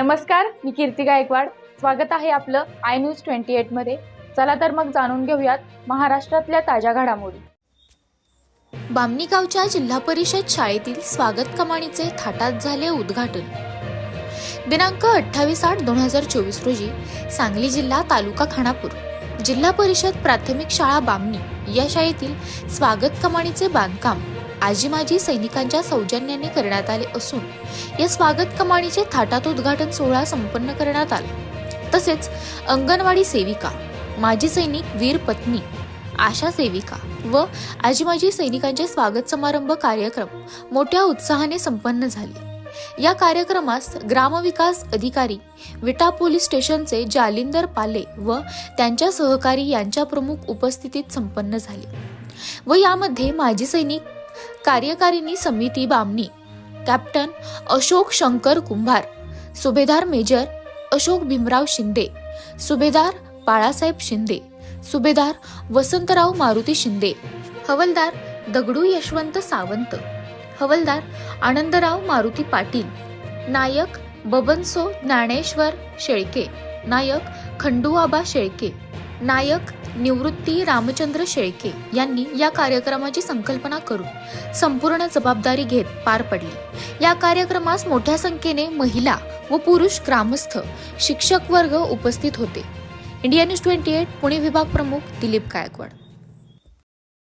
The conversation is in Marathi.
नमस्कार मी कीर्ती गायकवाड. स्वागत आहे आपलं आय न्यूज ट्वेंटी एटमध्ये चला तर मग जाणून घेऊयात महाराष्ट्रातल्या ताज्या घडामोडी. बामणी गावच्या जिल्हा परिषद शाळेतील स्वागत कमाणीचे थाटात झाले उद्घाटन. दिनांक अठ्ठावीस आठ दोन हजार चोवीस रोजी सांगली जिल्हा तालुका खानापूर जिल्हा परिषद प्राथमिक शाळा बामणी या शाळेतील स्वागत कमाणीचे बांधकाम आजी माजी सैनिकांच्या सौजन्याने करण्यात आले असून या स्वागत कमाणीचे थाटात उद्घाटन सोहळा संपन्न करण्यात आला. तसेच अंगणवाडी सेविका माजी सैनिक वीर पत्नी आशा सेविका व आजी माजी सैनिकांचे स्वागत समारंभ कार्यक्रम मोठ्या उत्साहाने संपन्न झाले. या कार्यक्रमास ग्रामविकास अधिकारी विटा पोलीस स्टेशनचे जालिंदर पाले व त्यांच्या सहकारी यांच्या प्रमुख उपस्थितीत संपन्न झाले व यामध्ये माजी सैनिक कार्यकारिणी समिती बामणी. कॅप्टन अशोक शंकर कुंभार सुभेदार मेजर अशोक भीमराव शिंदे सुभेदार बाळासाहेब शिंदे सुभेदार वसंतराव मारुती शिंदे हवलदार दगडू यशवंत सावंत हवलदार आनंदराव मारुती पाटील नायक बबनसो ज्ञानेश्वर शेळके नायक खंडूआबा शेळके नायक निवृत्ती रामचंद्र शेळके यांनी या कार्यक्रमाची संकल्पना करून संपूर्ण जबाबदारी घेत पार पडली. या कार्यक्रमास मोठ्या संख्येने महिला व पुरुष ग्रामस्थ शिक्षक वर्ग उपस्थित होते. India news twenty eight Pune विभाग प्रमुख दिलीप गायकवाड.